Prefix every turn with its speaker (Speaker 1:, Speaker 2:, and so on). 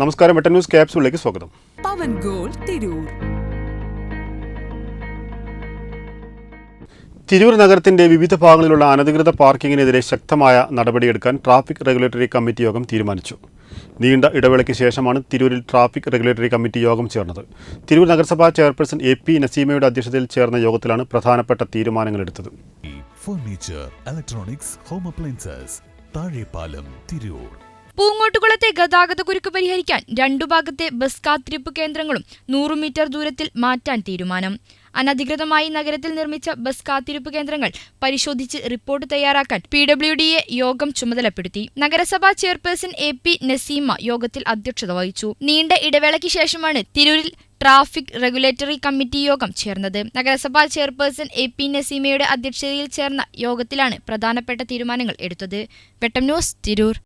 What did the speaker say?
Speaker 1: നമസ്കാരം വെട്ടൻ ന്യൂസ് ക്യാപ്സൂളിലേക്ക് സ്വാഗതം.
Speaker 2: പവൻ ഗോൾ തിരൂർ.
Speaker 1: തിരൂർ നഗരത്തിന്റെ വിവിധ ഭാഗങ്ങളിലുള്ള അനധികൃത പാർക്കിങ്ങിനെതിരെ ശക്തമായ നടപടിയെടുക്കാൻ ട്രാഫിക് റെഗുലേറ്ററി കമ്മിറ്റി യോഗം തീരുമാനിച്ചു. നീണ്ട ഇടവേളയ്ക്ക് ശേഷമാണ് തിരൂരിൽ ട്രാഫിക് റെഗുലേറ്ററി കമ്മിറ്റി യോഗം ചേർന്നത്. തിരൂർ നഗരസഭാ ചെയർപേഴ്സൺ എ പി നസീമയുടെ അധ്യക്ഷതയിൽ ചേർന്ന യോഗത്തിലാണ് പ്രധാനപ്പെട്ട തീരുമാനങ്ങളെടുത്തത്.
Speaker 3: Furniture electronics home appliances Thazhepalam Tirur
Speaker 4: പൂങ്ങോട്ടുകുളത്തെ ഗതാഗത കുരുക്ക് പരിഹരിക്കാൻ രണ്ടു ഭാഗത്തെ ബസ് കാത്തിരിപ്പ് കേന്ദ്രങ്ങളും നൂറു മീറ്റർ ദൂരത്തിൽ മാറ്റാൻ തീരുമാനം. അനധികൃതമായി നഗരത്തിൽ നിർമ്മിച്ച ബസ് കാത്തിരിപ്പ് കേന്ദ്രങ്ങൾ പരിശോധിച്ച് റിപ്പോർട്ട് തയ്യാറാക്കാൻ പി ഡബ്ല്യു ഡിയെ യോഗം ചുമതലപ്പെടുത്തി. നഗരസഭാ ചെയർപേഴ്സൺ എ പി നസീമ യോഗത്തിൽ അധ്യക്ഷത വഹിച്ചു. നീണ്ട ഇടവേളയ്ക്ക് ശേഷമാണ് തിരൂരിൽ ട്രാഫിക് റെഗുലേറ്ററി കമ്മിറ്റി യോഗം ചേർന്നത്. നഗരസഭാ ചെയർപേഴ്സൺ എ പി നസീമയുടെ അധ്യക്ഷതയിൽ ചേർന്ന യോഗത്തിലാണ് പ്രധാനപ്പെട്ട തീരുമാനങ്ങൾ എടുത്തത്. വെട്ടം ന്യൂസ് തിരൂർ.